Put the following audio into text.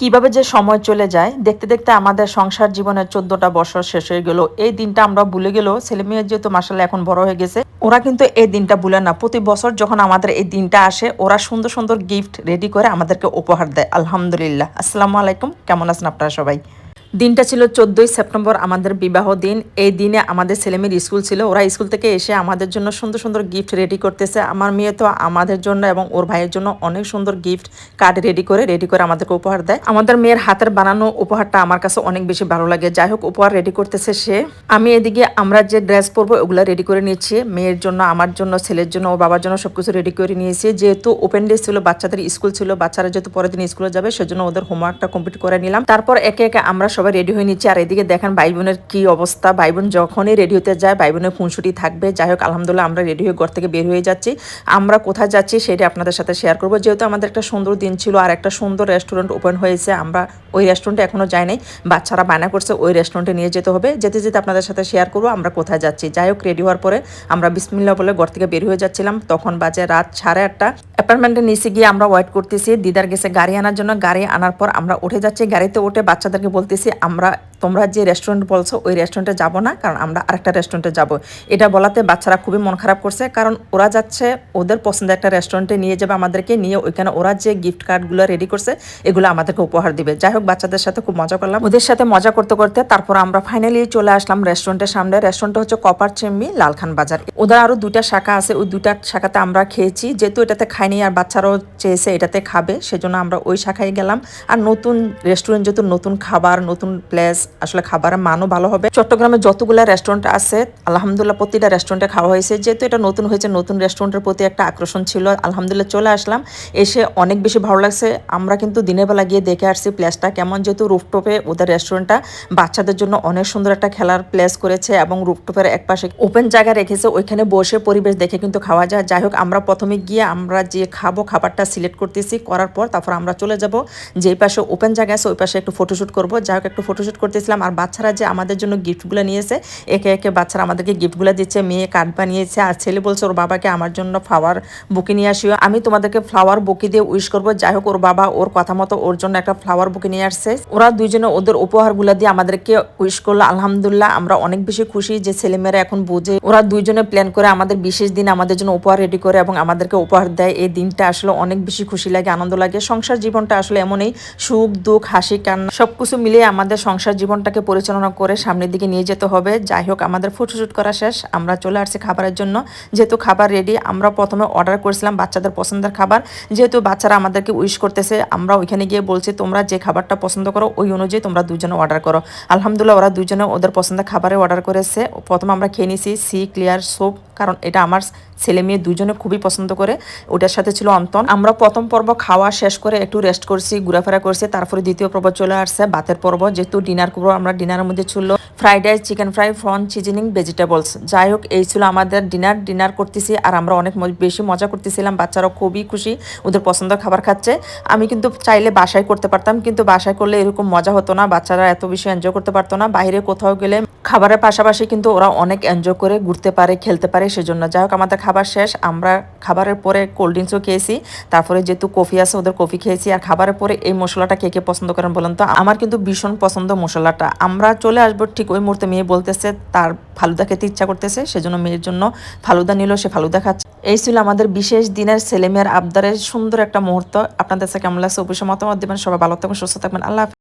কীভাবে যে সময় চলে যায়, দেখতে দেখতে আমাদের সংসার জীবনের চোদ্দটা বছর শেষ হয়ে গেল। এই দিনটা আমরা ভুলে গেলেও ছেলে মেয়ের যেহেতু মাসাল্লাহ এখন বড় হয়ে গেছে, ওরা কিন্তু এই দিনটা ভুলে না। প্রতি বছর যখন আমাদের এই দিনটা আসে, ওরা সুন্দর সুন্দর গিফট রেডি করে আমাদেরকে উপহার দেয়। আলহামদুলিল্লাহ। আসসালামু আলাইকুম। কেমন আছেন আপনারা সবাই? দিনটা ছিল চোদ্দোই সেপ্টেম্বর, আমাদের বিবাহ দিন। এই দিনে আমাদের ছেলেমেয়ের স্কুল ছিল। ওরা স্কুল থেকে এসে আমাদের জন্য সুন্দর সুন্দর গিফট রেডি করতেছে। আমার মেয়ে তো আমাদের জন্য এবং ওর ভাইয়ের জন্য অনেক সুন্দর গিফট কার্ড রেডি করে রেডি করে আমাদেরকে উপহার দেয়। আমাদের মেয়ের হাতের বানানো উপহারটা আমার কাছে অনেক বেশি ভালো লাগে। যাই হোক, উপহার রেডি করতেছে সে। আমি এদিকে আমরা যে ড্রেস পরবো, ওগুলো রেডি করে নিয়েছি মেয়ের জন্য, আমার জন্য, ছেলের জন্য ও বাবার জন্য সবকিছু রেডি করে নিয়েছি। যেহেতু ওপেন ডে ছিল, বাচ্চাদের স্কুল ছিল, বাচ্চারা যেহেতু পরের দিন স্কুলে যাবে, সেজন্য ওদের হোমওয়ার্কটা কমপ্লিট করে নিলাম। তারপর একে একে আমরা সবাই রেডি হয়ে নিচ্ছি। আর এদিকে দেখেন ভাই বোনের কি অবস্থা। ভাই বোন যখনই রেডি হতে যায় ভাই বোনের খুনসুটি থাকবে। যাই হোক, আলহামদুলিল্লাহ আমরা রেডি হয়ে ঘর থেকে বের হয়ে যাচ্ছি। আমরা কোথায় যাচ্ছি সেটা আপনাদের সাথে শেয়ার করব। যেহেতু আমাদের একটা সুন্দর দিন ছিল আর একটা সুন্দর রেস্টুরেন্ট ওপেন হয়েছে, আমরা ওই রেস্টুরেন্টে এখনও যাই নাই বাচ্চারা বায়না করছে, ওই রেস্টুরেন্টে নিয়ে যেতে হবে। যেতে যেতে আপনাদের সাথে শেয়ার করব, আমরা কোথায় যাচ্ছি। যাই হোক রেডি হওয়ার পরে আমরা বিসমিল্লা বলে ঘর থেকে বের হয়ে যাচ্ছিলাম। তখন বাজে রাত সাড়ে আটটা। অ্যাপার্টমেন্টের নিচে গিয়ে আমরা ওয়েট করতেছি। দিদার গেছে গাড়ি আনার জন্য। গাড়ি আনার পর আমরা উঠে যাচ্ছি। গাড়িতে উঠে বাচ্চাদেরকে বলতেছি আমরা, তোমরা যে রেস্টুরেন্ট বলছো, ওই রেস্টুরেন্টে যাব না, কারণ আমরা আরেকটা রেস্টুরেন্টে যাব। এটা বলাতে বাচ্চারা খুবই মন খারাপ করছে, কারণ ওরা যাচ্ছে, ওদের পছন্দের একটা রেস্টুরেন্টে নিয়ে যাবে আমাদেরকে, নিয়ে ওইখানে ওরা যে গিফট কার্ডগুলো রেডি করছে, এগুলো আমাদেরকে উপহার দিবে। যাই হোক, বাচ্চাদের সাথে খুব মজা করলাম। ওদের সাথে মজা করতে করতে তারপর আমরা ফাইনালি চলে আসলাম রেস্টুরেন্টের সামনে। রেস্টুরেন্টটা হচ্ছে কপার চেম্বি, লালখান বাজার। ওদের আরও দুইটা শাখা আছে, ওই দুইটা শাখাতে আমরা খেয়েছি। যেহেতু এটাতে খাইনি আর বাচ্চারাও চেয়েছে এটাতে খাবে, সেজন্য আমরা ওই শাখায় গেলাম। আর নতুন রেস্টুরেন্ট যেহেতু নতুন খাবার নতুন প্লেস আসলে খাবারের মানও ভালো হবে। চট্টগ্রামে যতগুলো রেস্টুরেন্ট আছে, আলহামদুলিল্লাহ প্রতিটা রেস্টুরেন্টে খাওয়া হয়েছে। যেহেতু এটা নতুন হয়েছে, নতুন রেস্টুরেন্টের প্রতি একটা আকর্ষণ ছিল। আলহামদুলিল্লাহ চলে আসলাম। এসে অনেক বেশি ভালো লাগছে। আমরা কিন্তু দিনের বেলা গিয়ে দেখে আসছি প্লেসটা কেমন। যেহেতু রুফটপে ওদের রেস্টুরেন্টটা বাচ্চাদের জন্য অনেক সুন্দর একটা খেলার প্লেস করেছে এবং রুফটপের এক পাশে ওপেন জায়গা রেখেছে। ওইখানে বসে পরিবেশ দেখে কিন্তু খাওয়া যায়। যাই হোক, আমরা প্রথমে গিয়ে আমরা যে খাব, খাবারটা সিলেক্ট করতেছি। করার পর তারপর আমরা চলে যাব। যেই পাশে ওপেন জায়গা আছে, ওই পাশে একটু ফটোশ্যুট করব। যাই হোক একটু ফটোশ্যুট করতেছিলাম। আর বাচ্চারা যে আমাদের জন্য গিফটগুলো নিয়েছে, একে একে বাচ্চারা আমাদেরকে গিফটগুলো দিচ্ছে, মেয়ে কার্ড বানিয়েছে, আর ছেলে বলছে, ওর বাবাকে আমার জন্য ফ্লাওয়ার বুকে নিয়ে আসিও। আমি তোমাদেরকে ফ্লাওয়ার বুকে দিয়ে উইশ করব। যাই হোক, ওর বাবা ওর কথা মতো ওর জন্য একটা ফ্লাওয়ার বুকে নিয়ে আসছে। ওরা দুইজনে ওদের উপহারগুলো দিয়ে আমাদেরকে উইশ করল। আলহামদুলিল্লাহ, আমরা অনেক বেশি খুশি যে ছেলেমেয়েরা এখন বুঝে। ওরা দুইজনে প্ল্যান করে আমাদের বিশেষ দিন আমাদের জন্য উপহার রেডি করে এবং আমাদেরকে উপহার দেয়। এই দিনটা আসলে অনেক বেশি খুশি লাগে, আনন্দ লাগে। সংসার জীবনটা আসলে এমনই, সুখ, দুঃখ, হাসি, কান্না, সবকিছু মিলিয়ে আমাদের সংসার জীবনটাকে পরিচালনা করে সামনের দিকে নিয়ে যেতে হবে। যাই হোক, আমাদের ফটোশ্যুট করা শেষ। আমরা চলে আসছি খাবারের জন্য। যেহেতু খাবার রেডি আমরা প্রথমে অর্ডার করেছিলাম বাচ্চাদের পছন্দের খাবার। যেহেতু বাচ্চারা আমাদেরকে উইশ করতেছে, আমরা ওইখানে গিয়ে বলছি, তোমরা যে খাবারটা পছন্দ করো, ওই অনুযায়ী তোমরা দুজনে অর্ডার করো। আলহামদুলিল্লাহ, ওরা দুজনে ওদের পছন্দের খাবারে অর্ডার করেছে। প্রথমে আমরা খেয়ে নিছি সি ক্লিয়ার সোপ কারণ এটা আমার ছেলে মেয়ে দুজনে খুবই পছন্দ করে। ওটার সাথে ছিল অন্তন। আমরা প্রথম পর্ব খাওয়া শেষ করে একটু রেস্ট করছি, ঘোরাফেরা করছি, তারপরে দ্বিতীয় পর্ব চলে আসছে বাতের পর্ব, যেহেতু ডিনার করব, আমরা ডিনারের মধ্যে ছিল। ফ্রাইড রাইস, চিকেন ফ্রাই, ফ্রন চিজেনিং ভেজিটেবলস। যাই হোক, এই ছিল আমাদের ডিনার। ডিনার করতেছি আর আমরা অনেক বেশি মজা করতেছিলাম। বাচ্চারাও খুবই খুশি, ওদের পছন্দের খাবার খাচ্ছে। আমি কিন্তু চাইলে বাসায় করতে পারতাম, কিন্তু বাসায় করলে এরকম মজা হতো না। বাচ্চারা এত বেশি এনজয় করতে পারতো না। বাইরে কোথাও গেলে খাবারের পাশাপাশি কিন্তু ওরা অনেক এনজয় করে ঘুরতে পারে, খেলতে পারে, সেজন্য যাই হোক, আমাদের খাবার শেষ। আমরা খাবারের পরে কোল্ড ড্রিঙ্কসও খেয়েছি। তারপরে যেহেতু কফি আছে, ওদের কফি খেয়েছি। আর খাবারের পরে এই মশলাটা কে কে পছন্দ করেন বলেন তো? আমার কিন্তু ভীষণ পছন্দ মশলাটা। আমরা চলে আসব ঠিক ওই মুহূর্তে মেয়ে বলতেছে, তার ফালুদা খেতে ইচ্ছা করতেছে, সেজন্য মেয়ের জন্য ফালুদা নিল, সে ফালুদা খাচ্ছে। এই ছিল আমাদের বিশেষ দিনের ছেলেমেয়ের আবদারের সুন্দর একটা মুহূর্ত। আপনাদের কাছে কেমন লাগছে? অবশ্যই মতামত দেবেন। সবাই ভালো থাকবেন, সুস্থ থাকবেন। আল্লাহ।